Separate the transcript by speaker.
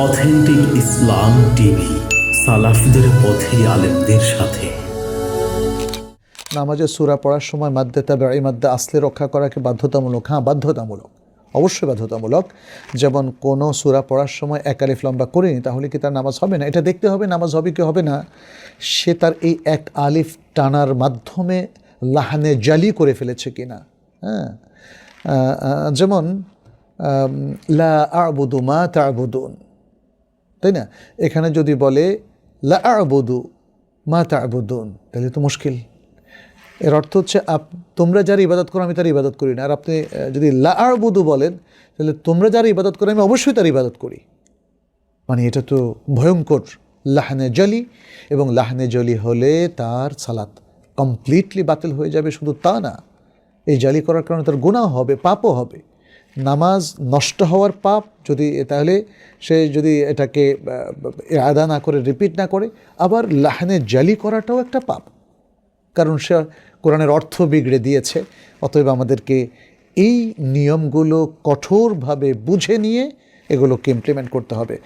Speaker 1: Authentic ইসলাম TV, সালাফিদের পথে আলেমদের সাথে।
Speaker 2: নামাজে সুরা পড়ার সময় মাদ্দে তাবে এই মাদ্দে আসলে রক্ষা করাকে বাধ্যতামূলক? হ্যাঁ বাধ্যতামূলক। অবশ্যই বাধ্যতামূলক। যেমন কোনো সুরা পড়ার সময় এক আলিফ লম্বা করিনি তাহলে কি তার নামাজ হবে না? এটা দেখতে হবে, নামাজ হবে কি হবে না? সে তার এই এক আলিফ টানার মাধ্যমে লাহানে জালি করে ফেলেছে কি না হ্যাঁ যেমন লা আবুদু মা তাবুদুন। তাই না? এখানে যদি বলে, লা মা তাবুদুন তাহলে তো মুশকিল। এর অর্থ হচ্ছে, আপ, তোমরা যার ইবাদত করো, আমি তার ইবাদত করি না। আর আপনি যদি লা আবুদু বলেন, তাহলে তোমরা যার ইবাদত করো, আমি অবশ্যই তার ইবাদত করি। মানে এটা তো ভয়ঙ্কর। লাহনে জলি, এবং লাহনে জলি হলে তার সালাত কমপ্লিটলি বাতিল হয়ে যাবে। শুধু তা না, এই জালি করার কারণে তার গুণাও হবে, পাপও হবে। নামাজ নষ্ট হওয়ার পাপ যদি, তাহলে সে যদি এটাকে আদা না করে রিপিট না করে, আবার লাহানে জালি করাটাও একটা পাপ। কারণ সে কোরআনের অর্থ বিগড়ে দিয়েছে, অতএব আমাদেরকে এই নিয়মগুলো কঠোরভাবে বুঝে নিয়ে এগুলোকে ইমপ্লিমেন্ট করতে হবে।